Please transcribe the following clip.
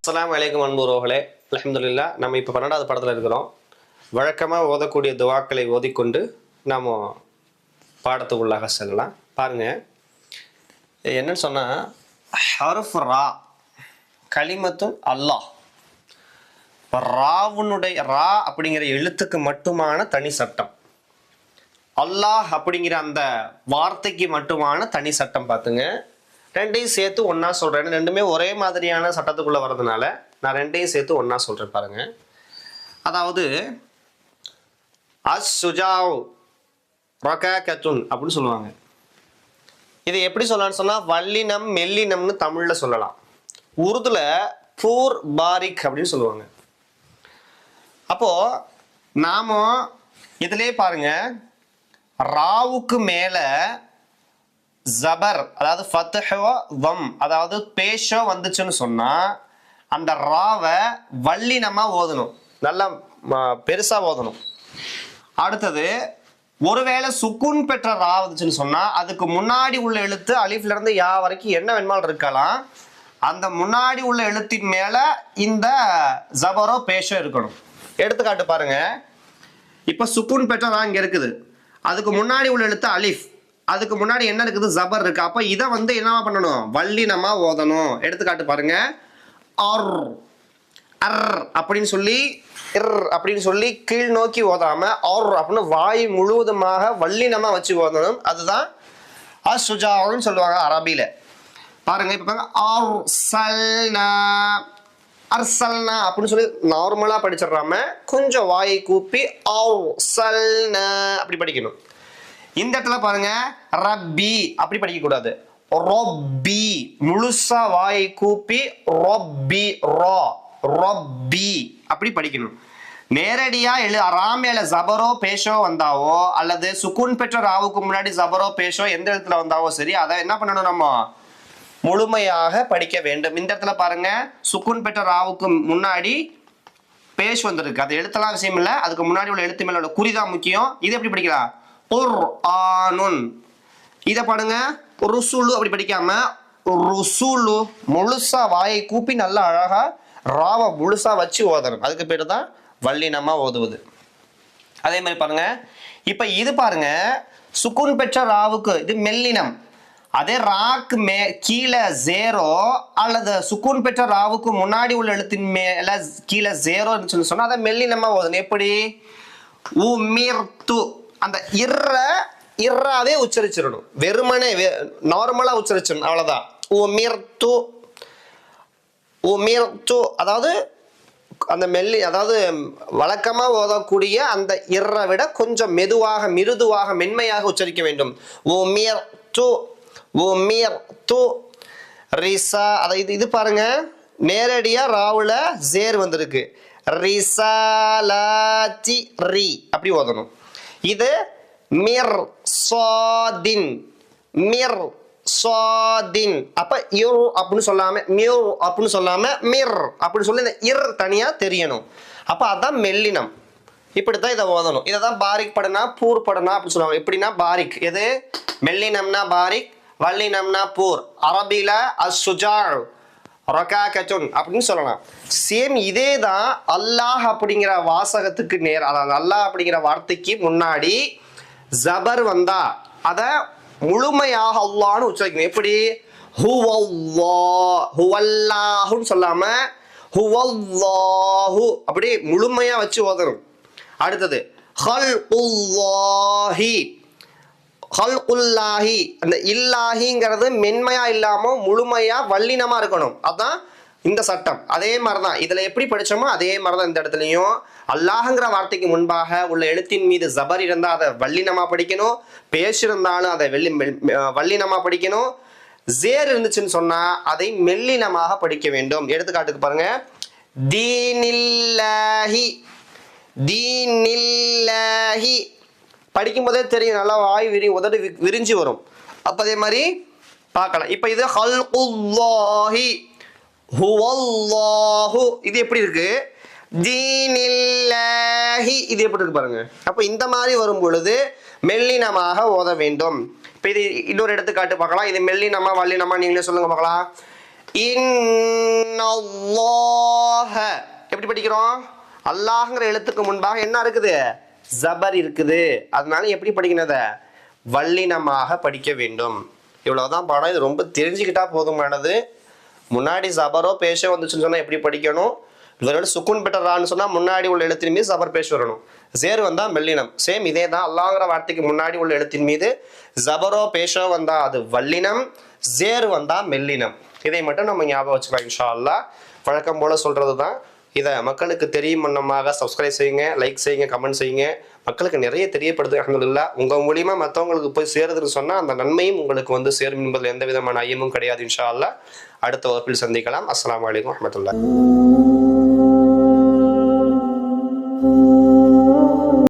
அஸ்லாம் வலைக்கம் அன்புரோகலே அலமதுல்லா நம்ம இப்போ பன்னெண்டாவது படத்தில் இருக்கிறோம். வழக்கமாக ஓதக்கூடிய துவாக்களை ஓதிக்கொண்டு நாம் பாடத்துக்குள்ளாக செல்லலாம். பாருங்கள் என்னன்னு சொன்னால் ஹருஃப் ரா களிமத்தும் அல்லாஹ். ராவுனுடைய ரா அப்படிங்கிற எழுத்துக்கு மட்டுமான தனி சட்டம். அல்லாஹ் அப்படிங்கிற அந்த வார்த்தைக்கு மட்டுமான தனி சட்டம் பார்த்துங்க. ரெண்டையும் சேர்த்து ஒன்றா சொல்கிறேன் ரெண்டுமே ஒரே மாதிரியான சட்டத்துக்குள்ளே வர்றதுனால நான் ரெண்டையும் சேர்த்து ஒன்றா சொல்கிறேன் பாருங்கள் அதாவது அஸ் சுஜாவ் ரொகாக்கத்துன் அப்படின்னு சொல்லுவாங்க. இது எப்படி சொல்லலாம்னு சொன்னால் வல்லினம் மெல்லினம்னு தமிழில் சொல்லலாம். உருதுல பூர் பாரிக் அப்படின்னு சொல்லுவாங்க. அப்போது நாம இதிலே பாருங்கள் ராவுக்கு மேலே ஜபர் அதாவது ஃபத்ஹோ வம் அதாவது பேஷோ வந்துச்சுன்னு சொன்னால் அந்த ராவை வல்லினமாக ஓதணும். நல்லா ம- ஓதணும். அடுத்தது ஒருவேளை சுக்குன் பெற்ற ரா வந்துச்சுன்னு சொன்னால் அதுக்கு முன்னாடி உள்ள எழுத்து அலிஃப்லேருந்து யா வரைக்கும் என்ன வேணுமாலும் இருக்கலாம். அந்த முன்னாடி உள்ள எழுத்தின் மேலே இந்த ஜபரோ பேஷோ இருக்கணும். எடுத்துக்காட்டு பாருங்க. இப்போ சுக்குன் பெற்ற ரா இங்கே இருக்குது. அதுக்கு முன்னாடி உள்ள எழுத்து அலிஃப். அதுக்கு முன்னாடி என்ன இருக்குது? ஜபர் இருக்கு. அப்ப இதை வந்து என்னவா பண்ணணும்? வல்லினமா ஓதணும். எடுத்துக்காட்டு பாருங்க. அர் அர் அப்படின்னு சொல்லி இர் அப்படின்னு சொல்லி கீழ் நோக்கி ஓதாம ஆர் அப்படின்னு வாய் முழுவதுமாக வல்லினமா வச்சு ஓதணும். அதுதான் அசுஜாவுன்னு சொல்லுவாங்க அரபியில. பாருங்க இப்ப பாருங்க. அர்சல்னா அர்சல்னா அப்படின்னு சொல்லி நார்மலா படிச்சிடுறாம கொஞ்சம் வாயை கூப்பி அர்சல்னா அப்படி படிக்கணும். இந்த இடத்துல பாருங்க ரப்பி. அப்படி படிக்க கூடாது ரொப்பி. முழுசா வாயை கூப்பி ரொப்பி ரோ. ரொப்பி. அப்படி படிக்கணும். நேரடியா எழு ராமேல ஜபரோ பேஷோ வந்தாவோ அல்லது சுக்குன் பெற்ற ராவுக்கு முன்னாடி ஜபரோ பேஷோ எந்த இடத்துல வந்தாவோ சரி அதை என்ன பண்ணணும் நம்ம? முழுமையாக படிக்க வேண்டும். இந்த இடத்துல பாருங்க சுக்குன் பெற்ற ராவுக்கு முன்னாடி பேஷ் வந்திருக்கு. அது எழுத்தெல்லாம் விஷயம் இல்லை. அதுக்கு முன்னாடி உள்ள எழுத்து மேல உள்ள குறிதான் முக்கியம். இது எப்படி படிக்கலாம்? குர்ஆனுன். இதை பாடுங்க ருசுலு அப்படி படிக்காம ருசுலு முழுசா வாயை கூப்பி நல்லா அழகா ராவை முழுசா வச்சு ஓதணும். அதுக்கு பேர் தான் வல்லினமா ஓதுவது. அதே மாதிரி பாருங்க. இப்ப இது பாருங்க. சுக்குன் பெற்ற ராவுக்கு இது மெல்லினம். அதே ராக்கு மே கீழே ஜேரோ அல்லது சுக்குன் பெற்ற ராவுக்கு முன்னாடி உள்ள எழுத்தின் மேல கீழே ஜேரோ சொல்லி சொன்னா அதை மெல்லினமா ஓதணும். எப்படி? உமிர்த்து. அந்த இற இறாவே உச்சரிச்சிடணும். வெறுமனே நார்மலா உச்சரிச்சிடணும். அவ்வளவுதான். உமிர்த்து உமிர்த்து அதாவது அந்த மெல்லி அதாவது வழக்கமாக ஓதக்கூடிய அந்த இற விட கொஞ்சம் மெதுவாக மிருதுவாக மென்மையாக உச்சரிக்க வேண்டும். உமிர் து உமிர் து ரிசா அதை இது இது பாருங்க. நேரடியா ராவுல ஜேர் வந்திருக்கு. ரிசாலாத்தி ரி. அப்படி ஓதணும். இது மிர் சாதின் மிர் சாதின் அப்ப யோ அப்படின்னு சொல்லாம மியோ அப்படின்னு சொல்லாம மிர் அப்படின்னு சொல்லி இந்த இர் தனியா தெரியணும். அப்ப அதான் மெல்லினம். இப்படித்தான் இதை ஓதணும். இதை தான் பாரிக் படனா பூர் படனா அப்படின்னு சொல்லுவாங்க. எப்படின்னா பாரிக். எது? மெல்லினம்னா பாரிக் வல்லினம்னா பூர். அரபில ரொக்கா ரொகாக்கச்சுன் அப்படின்னு சொல்லலாம். சேம் இதே தான் அல்லாஹ் அப்படிங்கிற வாசகத்துக்கு நேர் அதாவது அல்லாஹ் அப்படிங்கிற வார்த்தைக்கு முன்னாடி ஜபர் வந்தா அதை முழுமையாக அல்லான்னு உச்சரிக்கணும். எப்படி? ஹுவல்லாஹுன்னு சொல்லாம ஹுவல்லாஹு அப்படி முழுமையா வச்சு ஓதணும். அடுத்தது ஹல் உல்லாஹி ஹல்குல்லாஹி அந்த இல்லாஹிங்கிறது மென்மையா இல்லாம முழுமையா வல்லினமா இருக்கணும். அதான் இந்த சட்டம். அதே மாதிரிதான். இதுல எப்படி படிச்சோமோ அதே மாதிரிதான் இந்த இடத்துலயும். அல்லாஹங்கிற வார்த்தைக்கு முன்பாக உள்ள எழுத்தின் மீது ஜபர் இருந்தா அதை வல்லினமா படிக்கணும். பேசியிருந்தாலும் அதை வெள்ளி மெல்- வல்லினமா படிக்கணும். ஜேர் இருந்துச்சுன்னு சொன்னா அதை மெல்லினமாக படிக்க வேண்டும். எடுத்துக்காட்டுக்கு பாருங்க. தீனில்லாஹி. தீனில்லாஹி. படிக்கும்போதே தெரியும் நல்லா வாய் விரி உதடு விரிஞ்சு வரும். அப்ப அதே மாதிரி பார்க்கலாம். இப்போ இது ஹல்குல்லாஹி ஹுவல்லாஹு. இது எப்படி இருக்கு? தீனில்லாஹி. இது எப்படி இருக்கு பாருங்க. அப்ப இந்த மாதிரி வரும் பொழுது மெல்லினமாக ஓத வேண்டும். இப்ப இது இன்னொரு எடுத்துக்காட்டு பார்க்கலாம். இது மெல்லினமா வல்லினமா நீங்களே சொல்லுங்க பார்க்கலாம். இன்னல்லாஹ. எப்படி படிக்கிறோம்? அல்லாஹ்ங்கிற எழுத்துக்கு முன்பாக என்ன இருக்குது? ஜபர் இருக்குது. அதனால எப்படி படிக்கணும் அதை வல்லினமாக படிக்க வேண்டும். இவ்வளவுதான் பாடம். இது ரொம்ப தெரிஞ்சுக்கிட்டா போதுமானது முன்னாடி ஜபரோ பேஷோ வந்துச்சுன்னு சொன்னால் எப்படி படிக்கணும்? இதோட சுக்குன் பெட்டரான்னு சொன்னால் முன்னாடி உள்ள எழுத்தின் மீது ஜபர் பேஷ் வரணும். ஜேர் வந்தால் மெல்லினம். சேம் இதே தான் அல்லாங்கிற வார்த்தைக்கு முன்னாடி உள்ள எழுத்தின் மீது ஜபரோ பேஷோ வந்தால் அது வல்லினம் ஜேர் வந்தால் மெல்லினம். இதை மட்டும் நம்ம ஞாபகம் வச்சுக்கலாம் இன்ஷா அல்லாஹ். வழக்கம் போல சொல்றது தான் இதை மக்களுக்கு தெரியும் வண்ணமாக சப்ஸ்கிரைப் செய்யுங்க லைக் செய்யுங்க கமெண்ட் செய்யுங்க. மக்களுக்கு நிறைய தெரியப்படுது இல்லை உங்கள் மூலியமாக மற்றவங்களுக்கு போய் சேருதுன்னு சொன்னால் அந்த நன்மையும் உங்களுக்கு வந்து சேரும் என்பதில் எந்த விதமான ஐயமும் கிடையாது இன்ஷா அல்லா அடுத்த வகுப்பில் சந்திக்கலாம். அஸ்லாம் வலைக்கம் வரமத்துல்லா